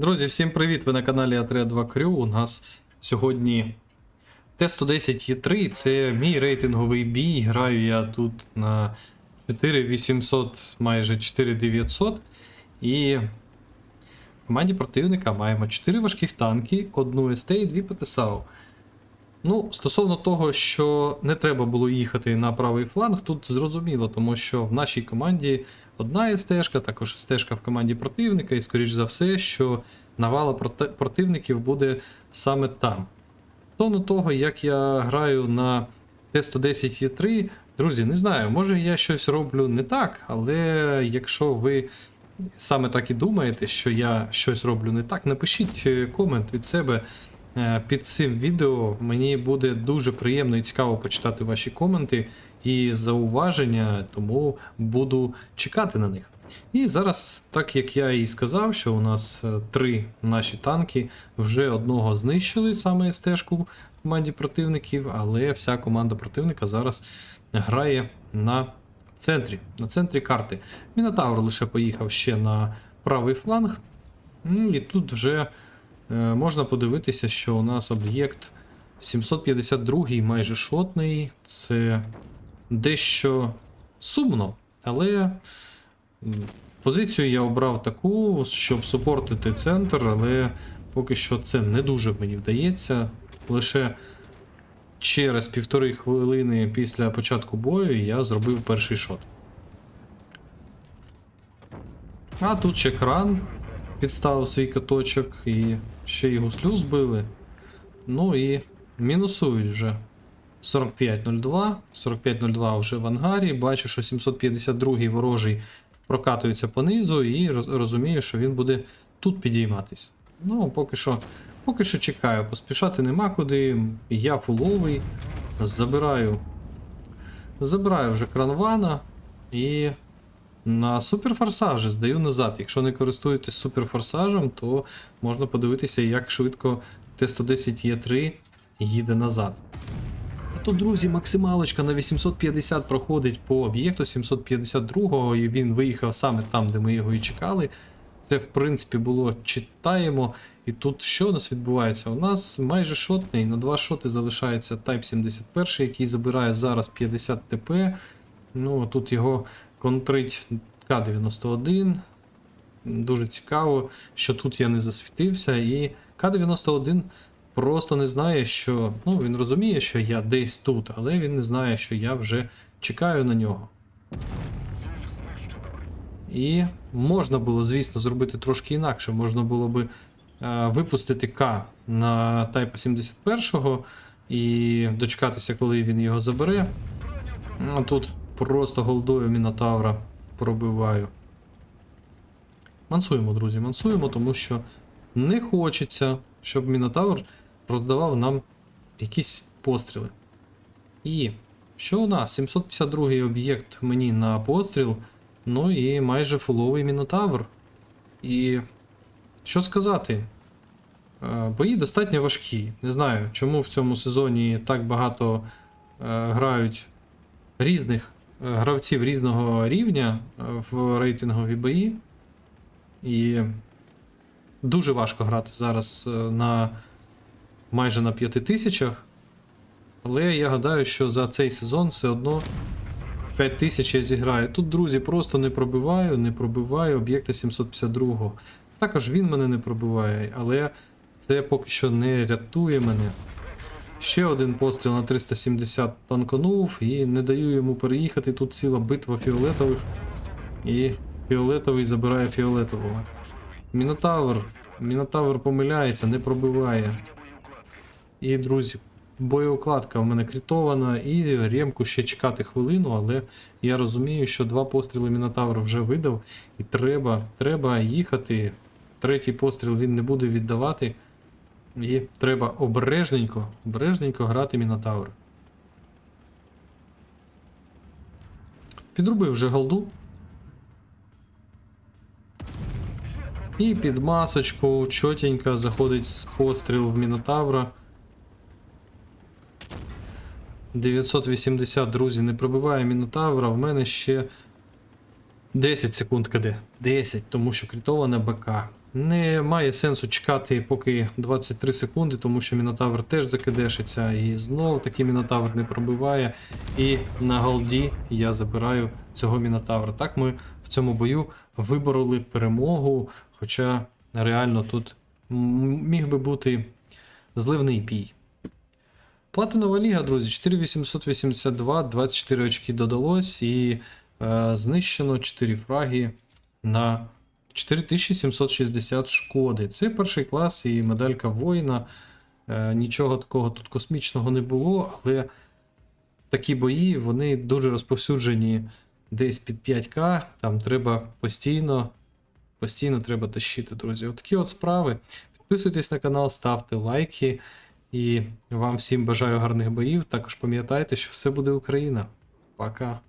Друзі, всім привіт! Ви на каналі Атрея 2 Крю. У нас сьогодні Т-110 Е3. Це мій рейтинговий бій. Граю я тут на 4800, майже 4900. І в команді противника маємо 4 важких танки, одну СТ і 2 ПТСАУ. Ну, стосовно того, що не треба було їхати на правий фланг, тут зрозуміло, тому що в нашій команді одна СТшка, також СТшка в команді противника, і скоріш за все, що навала проти- противників буде саме там. Стосовно того, як я граю на Т-110 Е3, друзі, не знаю, може я щось роблю не так, але якщо ви саме так і думаєте, що я щось роблю не так, напишіть е, комент від себе під цим відео. Мені буде дуже приємно і цікаво почитати ваші коменти і зауваження, тому буду чекати на них. І зараз, так як я і сказав, що у нас е, три наші танки вже одного знищили, саме СТ-шку в команді противників, але вся команда противника зараз грає на центрі, на центрі карти. Мінотавр лише поїхав ще на правий фланг. Ну і тут вже е, можна подивитися, що у нас об'єкт 752 майже шотний. Це дещо сумно, але позицію я обрав таку, щоб супортити центр, але поки що це не дуже мені вдається. Лише через півтори хвилини після початку бою я зробив перший шот. А тут ще кран підставив свій каточок і ще й гуслю збили. Ну і мінусують вже. 45.02. 45.02 вже в ангарі. Бачу, що 752-й ворожий прокатується понизу і розумію, що він буде тут підійматись. Ну, поки що, поки що чекаю, поспішати нема куди. Я фуловий. Забираю. Забираю вже кранвана і на суперфорсажі здаю назад. Якщо не користуєтесь суперфорсажем, то можна подивитися, як швидко Т-110 Е3 їде назад. Тут, друзі, максималочка на 850 проходить по об'єкту 752-го, і він виїхав саме там, де ми його і чекали. Це, в принципі, було читаємо. І тут що у нас відбувається? У нас майже шотний, на два шоти залишається Type 71, який забирає зараз 50 ТП. Ну, тут його контрить К-91. Дуже цікаво, що тут я не засвітився, і К-91 просто не знає, що. Ну, він розуміє, що я десь тут, але він не знає, що я вже чекаю на нього. І можна було, звісно, зробити трошки інакше. Можна було би е, випустити К на Type 71 і дочекатися, коли він його забере. А тут просто голдою Мінотавра пробиваю. Мансуємо, друзі, мансуємо, тому що не хочеться, щоб Мінотавр роздавав нам якісь постріли. І що у нас? 752 об'єкт мені на постріл, ну і майже фуловий Мінотавр. І що сказати? Е, Бої достатньо важкі. Не знаю, чому в цьому сезоні так багато е, грають різних гравців різного рівня е, в рейтингові бої. І дуже важко грати зараз е, на майже на 5 тисячах. Але я гадаю, що за цей сезон все одно 5 тисяч я зіграю. Тут, друзі, просто не пробиваю, не пробиваю об'єкта 752. Також він мене не пробиває, але це поки що не рятує мене. Ще один постріл на 370 танконув і не даю йому переїхати. Тут ціла битва фіолетових. І фіолетовий забирає фіолетового. Мінотавр. Мінотавр помиляється, не пробиває. І, друзі, боєукладка в мене критована, і ремку ще чекати хвилину, але я розумію, що два постріли Мінотавр вже видав, і треба, треба їхати. Третій постріл він не буде віддавати. І треба обережненько, обережненько грати Мінотавр. Підрубив вже голду. І під масочку чотенько заходить з постріл в Мінотавра. 980, друзі, не пробиває Мінотавра. В мене ще 10 секунд КД. 10, тому що критована БК. Немає сенсу чекати поки 23 секунди, тому що Мінотавр теж закидешиться. І знов таки Мінотавр не пробиває. І на голді я забираю цього Мінотавра. Так ми в цьому бою вибороли перемогу. Хоча реально тут міг би бути зливний бій. Платинова ліга, друзі, 4882, 24 очки додалось і е, знищено 4 фраги на 4760 шкоди. Це перший клас і медалька воїна. Е, нічого такого тут космічного не було, але такі бої вони дуже розповсюджені десь під 5К. Там треба постійно, постійно треба тащити, друзі. Отакі от справи. Підписуйтесь на канал, ставте лайки. І вам всім бажаю гарних боїв. Також пам'ятайте, що все буде Україна. Пока.